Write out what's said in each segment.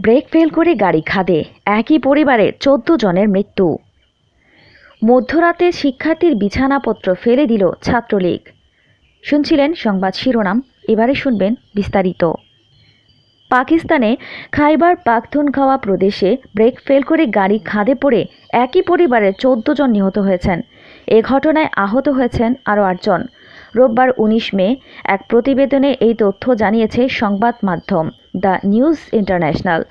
Brake fail করে গাড়ি খাদে। একই পরিবারের চোদ্দ জনের মৃত্যু। মধ্যরাতে শিক্ষার্থীর বিছানাপত্র ফেলে দিল ছাত্রলীগ। শুনছিলেন সংবাদ শিরোনাম, এবারে শুনবেন বিস্তারিত। পাকিস্তানে খাইবার পাখতুনখাওয়া প্রদেশে ব্রেক ফেল করে গাড়ি খাদে পড়ে একই পরিবারের চোদ্দ জন নিহত হয়েছেন। এ ঘটনায় আহত হয়েছেন আরও আটজন। রোববার উনিশ মে এক প্রতিবেদনে এই তথ্য জানিয়েছে সংবাদ মাধ্যম দ্য নিউজ ইন্টারন্যাশনাল।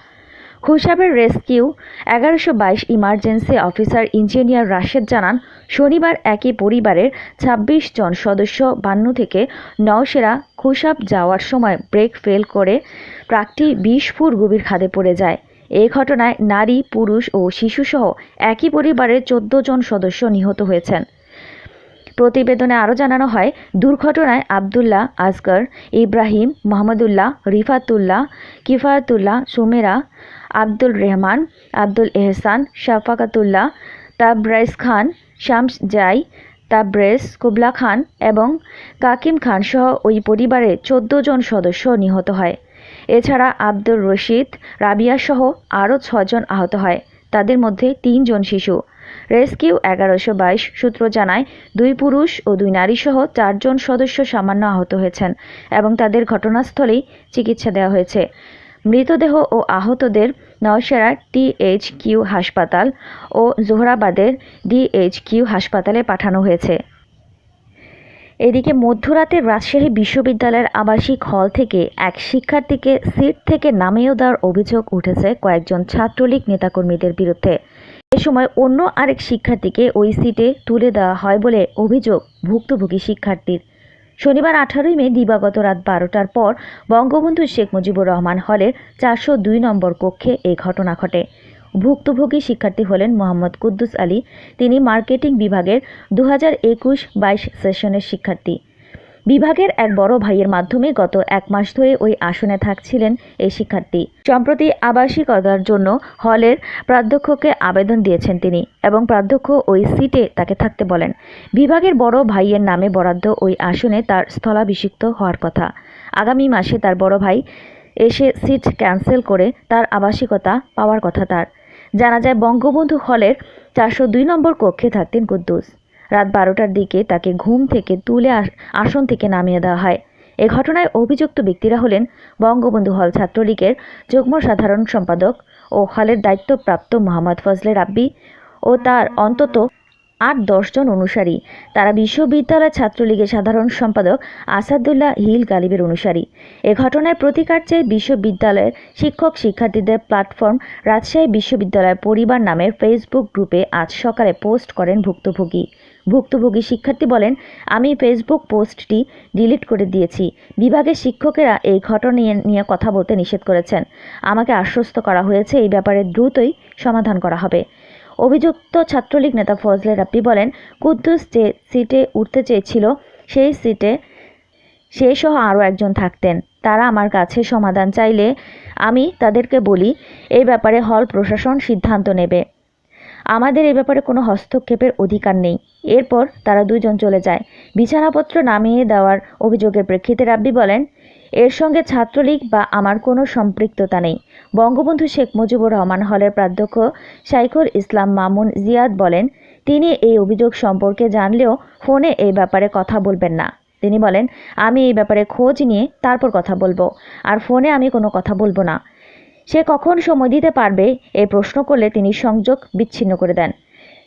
খুশাবের রেস্কিউ, এগারোশো বাইশ ইমার্জেন্সি অফিসার ইঞ্জিনিয়ার রাশেদ জানান, শনিবার একই পরিবারের ২৬ জন সদস্য বান্ন থেকে নওশেরা খুশাব যাওয়ার সময় ব্রেক ফেল করে ট্রাকটি বিশ ফুট গভীর খাদে পড়ে যায়। এই ঘটনায় নারী, পুরুষ ও শিশুসহ একই পরিবারের চোদ্দ জন সদস্য নিহত হয়েছেন। প্রতিবেদনে আরও জানানো হয়, দুর্ঘটনায় আবদুল্লাহ আসগর, ইব্রাহিম মোহাম্মদুল্লাহ রিফাতুল্লাহ, কিফায়াতুল্লাহ, সুমেরা, আব্দুল রেহমান, আব্দুল এহসান, শাফাকাতুল্লাহ তাবরেজ খান, শামস জাই তাবরেজ কুবলা খান এবং কাকিম খান সহ ওই পরিবারের চোদ্দ জন সদস্য নিহত হয়। এছাড়া আব্দুর রশিদ, রাবিয়া সহ আরও ছজন আহত হয়। তাদের মধ্যে তিনজন শিশু। রেস্কিউ এগারোশো বাইশ সূত্র জানায়, দুই পুরুষ ও দুই নারী সহ চারজন সদস্য সামান্য আহত হয়েছেন এবং তাদের ঘটনাস্থলেই চিকিৎসা দেওয়া হয়েছে। মৃতদেহ ও আহতদের নওশেরার টিএইচ কিউ হাসপাতাল ও জোহরাবাদের ডিএইচ কিউ হাসপাতালে পাঠানো হয়েছে। এদিকে মধ্যরাতে রাজশাহী বিশ্ববিদ্যালয়ের আবাসিক হল থেকে এক শিক্ষার্থীকে সিট থেকে নামিয়ে দেওয়ার অভিযোগ উঠেছে কয়েকজন ছাত্রলীগ নেতাকর্মীদের বিরুদ্ধে। এ সময় অন্য আরেক শিক্ষার্থীকে ওই সিটে তুলে দেওয়া হয় বলে অভিযোগ ভুক্তভোগী শিক্ষার্থীর। শনিবার আঠারোই মে দিবাগত রাত বারোটার পর বঙ্গবন্ধু শেখ মুজিবুর রহমান হলের চারশো দুই নম্বর কক্ষে এই ঘটনা ঘটে। ভুক্তভোগী শিক্ষার্থী হলেন মোহাম্মদ কুদ্দুস আলী। তিনি মার্কেটিং বিভাগের দু হাজার একুশ বাইশ সেশনের শিক্ষার্থী। বিভাগের এক বড় ভাইয়ের মাধ্যমে গত এক মাস ধরে ওই আসনে থাকছিলেন এই শিক্ষার্থী। সম্প্রতি আবাসিকতার জন্য হলের প্রাধ্যক্ষকে আবেদন দিয়েছেন তিনি এবং প্রাধ্যক্ষ ওই সিটে তাকে থাকতে বলেন। বিভাগের বড় ভাইয়ের নামে বরাদ্দ ওই আসনে তার স্থলাভিষিক্ত হওয়ার কথা। আগামী মাসে তার বড় ভাই এসে সিট ক্যান্সেল করে তার আবাসিকতা পাওয়ার কথা তার। জানা যায়, বঙ্গবন্ধু হলের চারশো দুই নম্বর কক্ষে থাকতেন কুদ্দুস। রাত বারোটার দিকে তাকে ঘুম থেকে তুলে আসন থেকে নামিয়ে দেওয়া হয়। এ ঘটনায় অভিযুক্ত ব্যক্তিরা হলেন বঙ্গবন্ধু হল ছাত্রলীগের যুগ্ম সাধারণ সম্পাদক ও হলের দায়িত্বপ্রাপ্ত মোহাম্মদ ফজলে রাব্বি ও তার অন্তত আট দশজন অনুসারী। তারা বিশ্ববিদ্যালয় ছাত্রলীগের সাধারণ সম্পাদক আসাদুল্লাহ হিল গালিবের অনুসারী। এ ঘটনায় প্রতিকার চেয়ে বিশ্ববিদ্যালয়ের শিক্ষক শিক্ষার্থীদের প্ল্যাটফর্ম রাজশাহী বিশ্ববিদ্যালয় পরিবার নামের ফেসবুক গ্রুপে আজ সকালে পোস্ট করেন ভুক্তভোগী। ভুক্তভোগী শিক্ষার্থী বলেন, আমি ফেসবুক পোস্টটি ডিলিট করে দিয়েছি। বিভাগের শিক্ষকেরা এই ঘটনা নিয়ে- কথা বলতে নিষেধ করেছেন। আমাকে আশ্বস্ত করা হয়েছে, এই ব্যাপারে দ্রুতই সমাধান করা হবে। অভিযুক্ত ছাত্রলীগ নেতা ফজলে রাব্বি বলেন, কুদ্দুস যে সিটে উঠতে চেয়েছিল, সেই সিটে সে সহ আরও একজন থাকতেন। তারা আমার কাছে সমাধান চাইলে আমি তাদেরকে বলি, এই ব্যাপারে হল প্রশাসন সিদ্ধান্ত নেবে। আমাদের এ ব্যাপারে কোনো হস্তক্ষেপের অধিকার নেই। এরপর তারা দুইজন চলে যায়। বিছানাপত্র নামিয়ে দেওয়ার অভিযোগের প্রেক্ষিতে রাব্বি বলেন, এর সঙ্গে ছাত্রলীগ বা আমার কোনো সম্পৃক্ততা নেই। বঙ্গবন্ধু শেখ মুজিবুর রহমান হলের প্রাধ্যক্ষ শাইখুল ইসলাম মামুন জিয়াদ বলেন, তিনি এই অভিযোগ সম্পর্কে জানলেও ফোনে এই ব্যাপারে কথা বলবেন না। তিনি বলেন, আমি এই ব্যাপারে খোঁজ নিয়ে তারপর কথা বলব। আর ফোনে আমি কোনো কথা বলব না। সে কখন সময় দিতে পারবে? এই প্রশ্ন করলে তিনি সংযোগ বিচ্ছিন্ন করে দেন।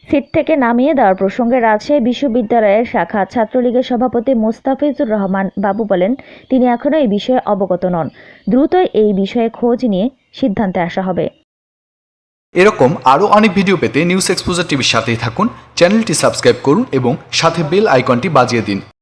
সিট থেকে নামিয়ে দেওয়ার প্রসঙ্গে রাজশাহী বিশ্ববিদ্যালয়ের শাখা ছাত্রলীগের সভাপতি মোস্তাফিজুর রহমান বাবু বলেন, তিনি এখনও এই বিষয়ে অবগত নন। দ্রুতই এই বিষয়ে খোঁজ নিয়ে সিদ্ধান্তে আসা হবে। এরকম আরও অনেক ভিডিও পেতে নিউজ এক্সপোজার টিভির সাথেই থাকুন, চ্যানেলটি সাবস্ক্রাইব করুন এবং সাথে বেল আইকনটি বাজিয়ে দিন।